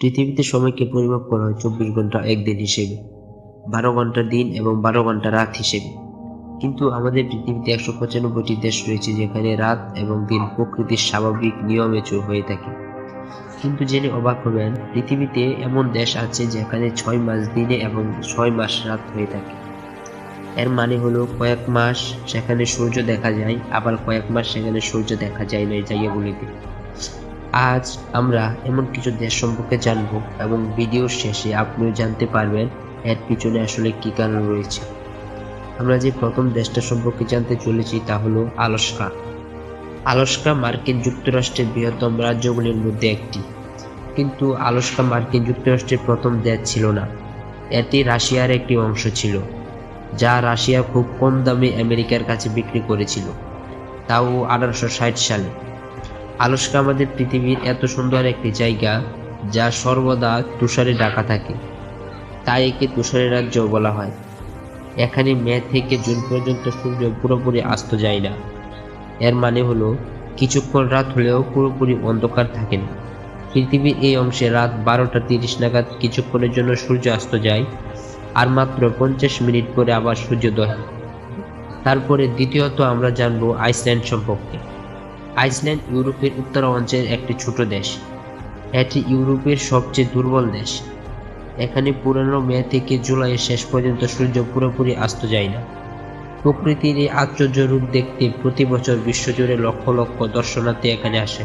পৃথিবীতে সময়কে পরিমাপ করা হয় চব্বিশ ঘণ্টা একদিন হিসেবে, বারো ঘণ্টা দিন এবং বারো ঘণ্টা রাত হিসেবে। কিন্তু আমাদের পৃথিবীতে একশো পঁচানব্বইটি দেশ রয়েছে যেখানে রাত এবং দিন প্রকৃতির স্বাভাবিক নিয়মে হয়ে থাকে। কিন্তু জেনে অবাক হবেন, পৃথিবীতে এমন দেশ আছে যেখানে ছয় মাস দিনে এবং ছয় মাস রাত হয়ে থাকে। এর মানে হলো কয়েক মাস সেখানে সূর্য দেখা যায়, আবার কয়েক মাস সেখানে সূর্য দেখা যায় না এই জায়গাগুলিতে আজ আমরা এমন কিছু দেশ সম্পর্কে জানব এবং ভিডিওর শেষে আপনিও জানতে পারবেন এর পিছনে আসলে কি কারণ রয়েছে। আমরা যে প্রথম দেশটা সম্পর্কে জানতে চলেছি তা হলো আলস্কা। আলস্কা মার্কিন যুক্তরাষ্ট্রের বৃহত্তম রাজ্যগুলির মধ্যে একটি। কিন্তু আলস্কা মার্কিন যুক্তরাষ্ট্রের প্রথম দেশ ছিল না। এটি রাশিয়ার একটি অংশ ছিল, যা রাশিয়া খুব কম দামে আমেরিকার কাছে বিক্রি করেছিল। তাও আঠারোশো ষাট সালে। আলস্কা আমাদের পৃথিবীর এত সুন্দর একটি জায়গা যা সর্বদা তুষারে ঢাকা থাকে। তাই একে তুষারের রাজ্য বলা হয়। এখানে মে থেকে জুন পর্যন্ত সূর্য পুরোপুরি অস্ত যায় না। এর মানে হলো, কিছুক্ষণ রাত হলেও পুরোপুরি অন্ধকার থাকে না। পৃথিবীর এই অংশে রাত বারোটা তিরিশ নাগাদ কিছুক্ষণের জন্য সূর্য অস্ত যায়, আর মাত্র পঞ্চাশ মিনিট পরে আবার সূর্যোদয় তারপরে দ্বিতীয়ত আমরা জানব আইসল্যান্ড সম্পর্কে। আইসল্যান্ড ইউরোপের উত্তরাঞ্চলের একটি ছোট দেশ। এটি ইউরোপের সবচেয়ে দুর্বল দেশ। এখানে পুরানো মে থেকে জুলাইয়ের শেষ পর্যন্ত সূর্য পুরোপুরি অস্ত যায় না। প্রকৃতির এই আশ্চর্য রূপ দেখতে প্রতি বছর বিশ্বজুড়ে লক্ষ লক্ষ দর্শনার্থী এখানে আসে।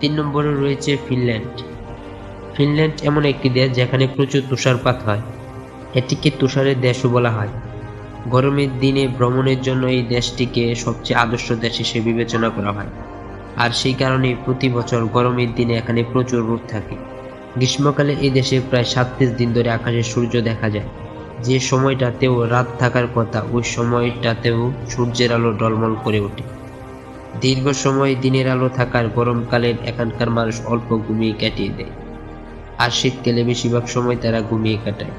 তিন নম্বরে রয়েছে ফিনল্যান্ড। ফিনল্যান্ড এমন একটি দেশ যেখানে প্রচুর তুষারপাত হয়। এটিকে তুষারের দেশও বলা হয়। গরমের দিনে ভ্রমণের জন্য এই দেশটিকে সবচেয়ে আদর্শ দেশ হিসেবে বিবেচনা করা হয়। আর সেই কারণে প্রতি বছর গরমের দিনে এখানে প্রচুর রোদ থাকে। গ্রীষ্মকালে এই দেশে প্রায় সাতত্রিশ দিন ধরে আকাশে সূর্য দেখা যায়। যে সময়টাতেও রাত থাকার কথা, ওই সময়টাতেও সূর্যের আলো ডলমল করে ওঠে। দীর্ঘ সময় দিনের আলো থাকার গরমকালে এখানকার মানুষ অল্প ঘুমিয়ে কাটিয়ে দেয়। আর শীতকালে বেশিরভাগ সময় তারা ঘুমিয়ে কাটায়।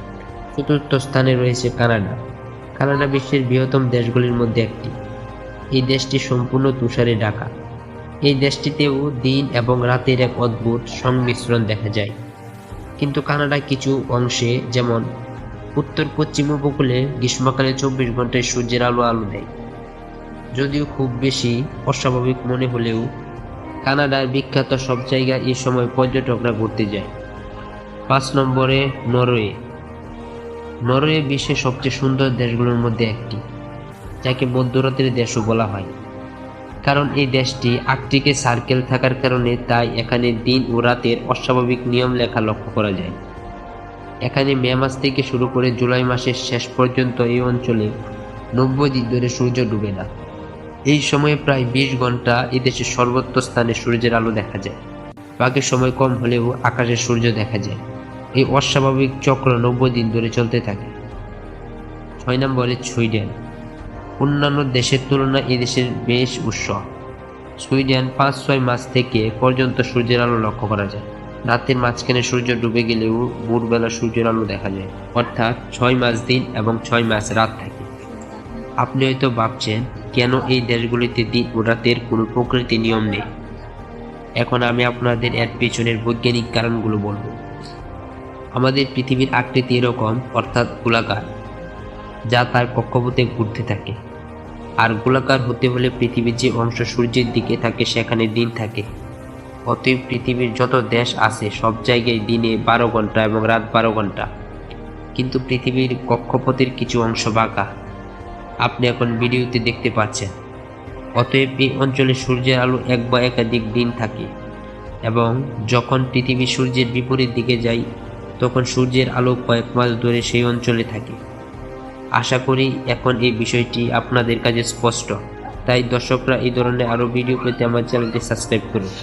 চতুর্থ স্থানে রয়েছে কানাডা। কানাডা বিশ্বের বৃহত্তম দেশগুলির মধ্যে একটি। এই দেশটি সম্পূর্ণ তুষারে ঢাকা। এই দেশটিতেও দিন এবং রাতের এক অদ্ভুত সংমিশ্রণ দেখা যায়। কিন্তু কানাডা কিছু অংশে, যেমন উত্তর পশ্চিম উপকূলে গ্রীষ্মকালে চব্বিশ ঘন্টায় সূর্যের আলো আলো দেয়। যদিও খুব বেশি অস্বাভাবিক মনে হলেও কানাডার বিখ্যাত সব জায়গায় এই সময় পর্যটকরা ঘুরতে যায়। পাঁচ নম্বরে নরওয়ে। নরওয়ে বিশ্বের সবচেয়ে সুন্দর দেশগুলোর মধ্যে একটি, যাকে মধ্যরাতের দেশও বলা হয়। কারণ এই দেশটি আর্কটিকে সার্কেল থাকার কারণে তাই এখানে দিন ও রাতের অস্বাভাবিক নিয়ম লেখা লক্ষ্য করা যায়। এখানে মে মাস থেকে শুরু করে জুলাই মাসের শেষ পর্যন্ত এই অঞ্চলে নব্বই দিন ধরে সূর্য ডুবে না। এই সময়ে প্রায় বিশ ঘণ্টা এই দেশের সর্বত্র স্থানে সূর্যের আলো দেখা যায়। বাকি সময় কম হলেও আকাশে সূর্য দেখা যায়। এই অস্বাভাবিক চক্র নব্বই দিন ধরে চলতে থাকে। ছয় নম্বরে সুইডেন। অন্যান্য দেশের তুলনায় এই দেশের বেশ উৎস সুইডেন পাঁচ ছয় মাস থেকে পর্যন্ত সূর্যের আলো লক্ষ্য করা যায়। রাতের মাঝখানে সূর্য ডুবে গেলেও ভোরবেলা সূর্যের আলো দেখা যায়। অর্থাৎ ছয় মাস দিন এবং ছয় মাস রাত থাকে। আপনি হয়তো ভাবছেন, কেন এই দেশগুলিতে দিন ও রাতের কোনো প্রকৃতি নিয়ম নেই? এখন আমি আপনাদের এর পেছনের বৈজ্ঞানিক কারণগুলো বলব। আমাদের পৃথিবীর আকৃতি এরকম, অর্থাৎ গোলাকার, যা তার কক্ষপথে ঘুরতে থাকে। আর গোলাকার হতে হলে পৃথিবীর যে অংশ সূর্যের দিকে থাকে, সেখানে দিন থাকে। অতএব পৃথিবীর যত দেশ আছে, সব জায়গায় দিনে বারো ঘণ্টা এবং রাত বারো ঘণ্টা কিন্তু পৃথিবীর কক্ষপথের কিছু অংশ বাঁকা। আপনি এখন ভিডিওতে দেখতে পাচ্ছেন। অতএব এই অঞ্চলে সূর্যের আলো এক বা একাধিক দিন থাকে এবং যখন পৃথিবী সূর্যের বিপরীত দিকে যায় তখন সূর্যের আলো কয়েক মাস ধরে সেই অঞ্চলে থাকে। আশা করি এখন এই বিষয়টি আপনাদের কাছে স্পষ্ট। তাই দর্শকরা এই ধরনের আরও ভিডিও পেতে আমার চ্যানেলটি সাবস্ক্রাইব করুন।